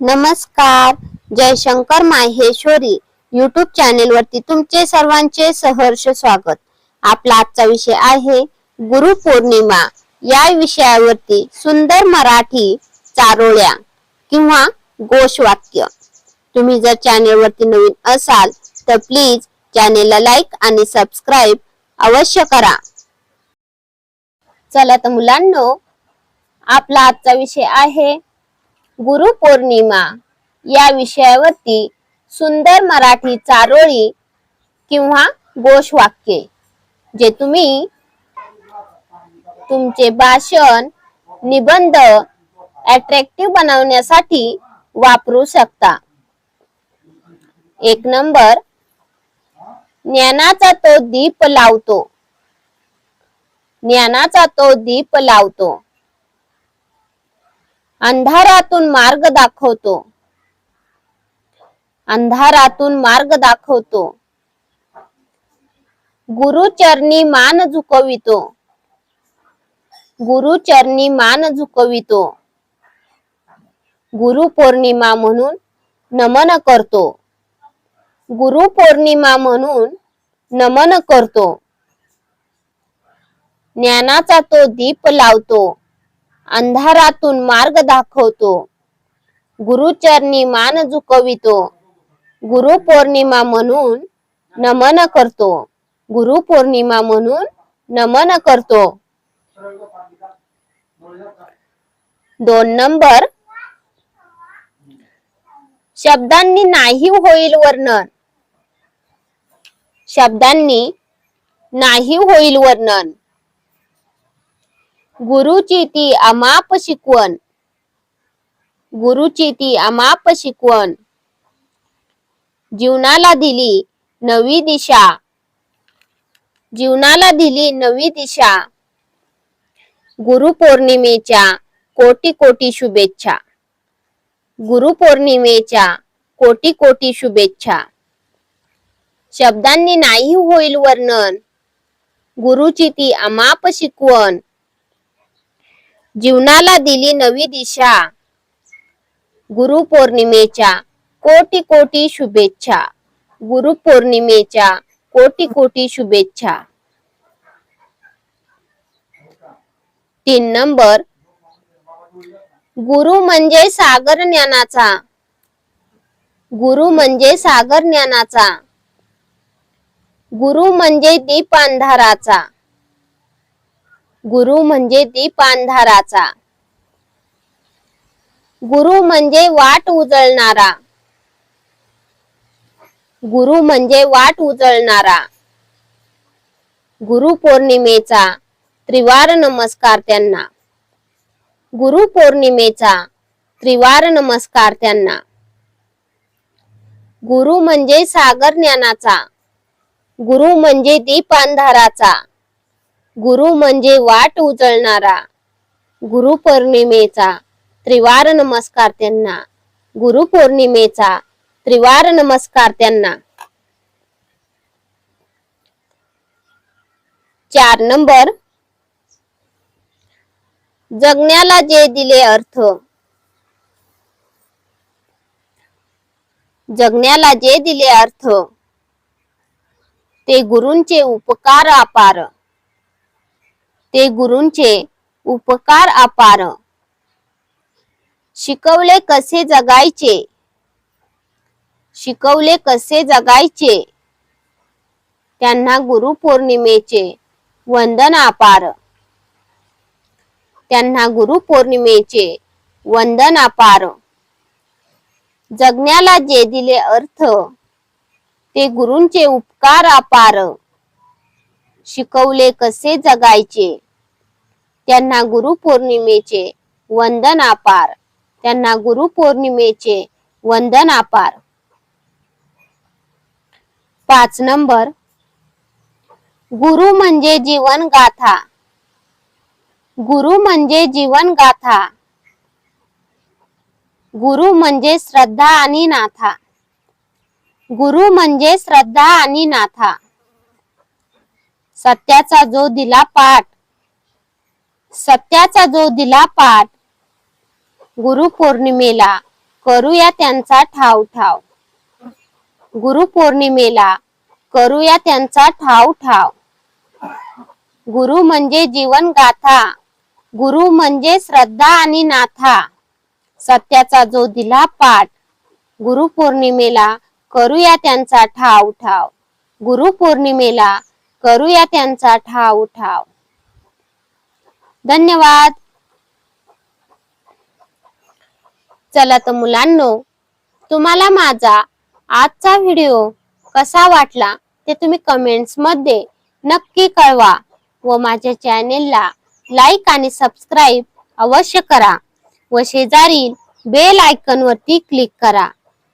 नमस्कार. Jaishankar Maheshwari. YouTube channel वरती तुमचे सर्वांचे सहर्ष स्वागत. आपला आजचा विषय आहे गुरुपौर्णिमा या विषयावरती सुंदर मराठी चारोळ्या किंवा गोष वाक्य. तुम्ही जर चॅनेल वरती नवीन असाल तर प्लीज चॅनेलला लाईक आणि सबस्क्राईब अवश्य करा. चला तर मुलांनो आपला आजचा विषय आहे गुरुपौर्णिमा या विषयावरती सुंदर मराठी चारोळी किंवा घोषवाक्ये जे तुम्ही तुमचे भाषण निबंध अट्रॅक्टिव्ह बनवण्यासाठी वापरू शकता. एक नंबर ज्ञानाचा तो दीप लावतो. ज्ञानाचा तो दीप लावतो. अंधारातून मार्ग दाखवतो. अंधारातून मार्ग दाखवतो. गुरुचरणी मान झुकवितो. गुरुचरणी मान झुकवितो. गुरुपौर्णिमा म्हणून नमन करतो. गुरुपौर्णिमा म्हणून नमन करतो. ज्ञानाचा तो दीप लावतो. अंधारातून मार्ग दाखवतो. गुरुचरणी मान झुकवितो. गुरुपौर्णिमा म्हणून नमन करतो. गुरुपौर्णिमा म्हणून नमन करतो. दोन नंबर. शब्दांनी नाही होईल वर्णन. शब्दांनी नाही होईल वर्णन. गुरुची ती अमाप शिकवण. गुरुची ती अमाप शिकवण. जीवनाला दिली नवी दिशा. जीवनाला दिली नवी दिशा. गुरुपौर्णिमेच्या कोटी कोटी शुभेच्छा. गुरुपौर्णिमेच्या कोटी कोटी शुभेच्छा. शब्दांनी नाही होईल वर्णन. गुरुची ती अमाप शिकवण. जीवनाला दिली नवी दिशा. गुरु पौर्णिमेच्या कोटी कोटी शुभेच्छा. गुरुपौर्णिमेच्या कोटी कोटी शुभेच्छा. तीन नंबर. गुरु म्हणजे सागर ज्ञानाचा. गुरु म्हणजे सागर ज्ञानाचा. गुरु म्हणजे दीप अंधाराचा. गुरु म्हणजे दीप अंधाराचा गुरु म्हणजे वाट उजळणारा. गुरु म्हणजे वाट उजळणारा. गुरु पौर्णिमेचा त्रिवार नमस्कार त्यांना. गुरु पौर्णिमेचा त्रिवार नमस्कार त्यांना. गुरु म्हणजे सागर ज्ञानाचा. गुरु म्हणजे दीप अंधाराचा गुरु म्हणजे वाट उचलणारा गुरु पौर्णिमेचा त्रिवार नमस्कार त्यांना गुरु पौर्णिमेचा त्रिवार नमस्कार त्यांना. चार नंबर. जगण्याला जे दिले अर्थ. जगण्याला जे दिले अर्थ. ते गुरूंचे उपकार अपार. ते गुरूंचे उपकार अपार. शिकवले कसे जगायचे? शिकवले कसे जगायचे? त्यांना गुरुपौर्णिमेचे वंदन अपार. त्यांना गुरुपौर्णिमेचे वंदन अपार. जगण्याला जे दिले अर्थ ते गुरूंचे उपकार अपार. शिकवले कसे जगायचे? त्यांना गुरुपौर्णिमेचे वंदन अपार त्यांना गुरुपौर्णिमेचे वंदन अपार पाच नंबर. गुरु म्हणजे जीवन गाथा. गुरु म्हणजे जीवन गाथा. गुरु म्हणजे श्रद्धा आणि नाथा. गुरु म्हणजे श्रद्धा आणि नाथा. सत्याचा जो दिला पाठ. सत्याचा जो दिला पाठ गुरु पौर्णिमेला करूया त्यांचा ठाव ठाव गुरुपौर्णिमेला करूया त्यांचा ठाव ठाव गुरु म्हणजे जीवन गाथा. गुरु म्हणजे श्रद्धा आणि नाथा. सत्याचा जो दिला पाठ गुरुपौर्णिमेला करूया त्यांचा ठाव ठाव गुरुपौर्णिमेला करूया त्यांचा ठाव ठाव धन्यवाद. चला तर मुलांनो तुम्हाला माझा आजचा व्हिडिओ कसा वाटला ते तुम्ही कमेंट्समध्ये नक्की कळवा व माझ्या चॅनेलला लाईक आणि सबस्क्राईब अवश्य करा व शेजारील बेल आयकॉन वरती क्लिक करा.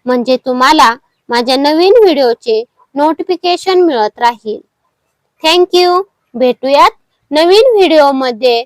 म्हणजे तुम्हाला माझ्या नवीन व्हिडिओचे नोटिफिकेशन मिळत राहील. थँक्यू भेटूयात नवीन व्हिडिओमध्ये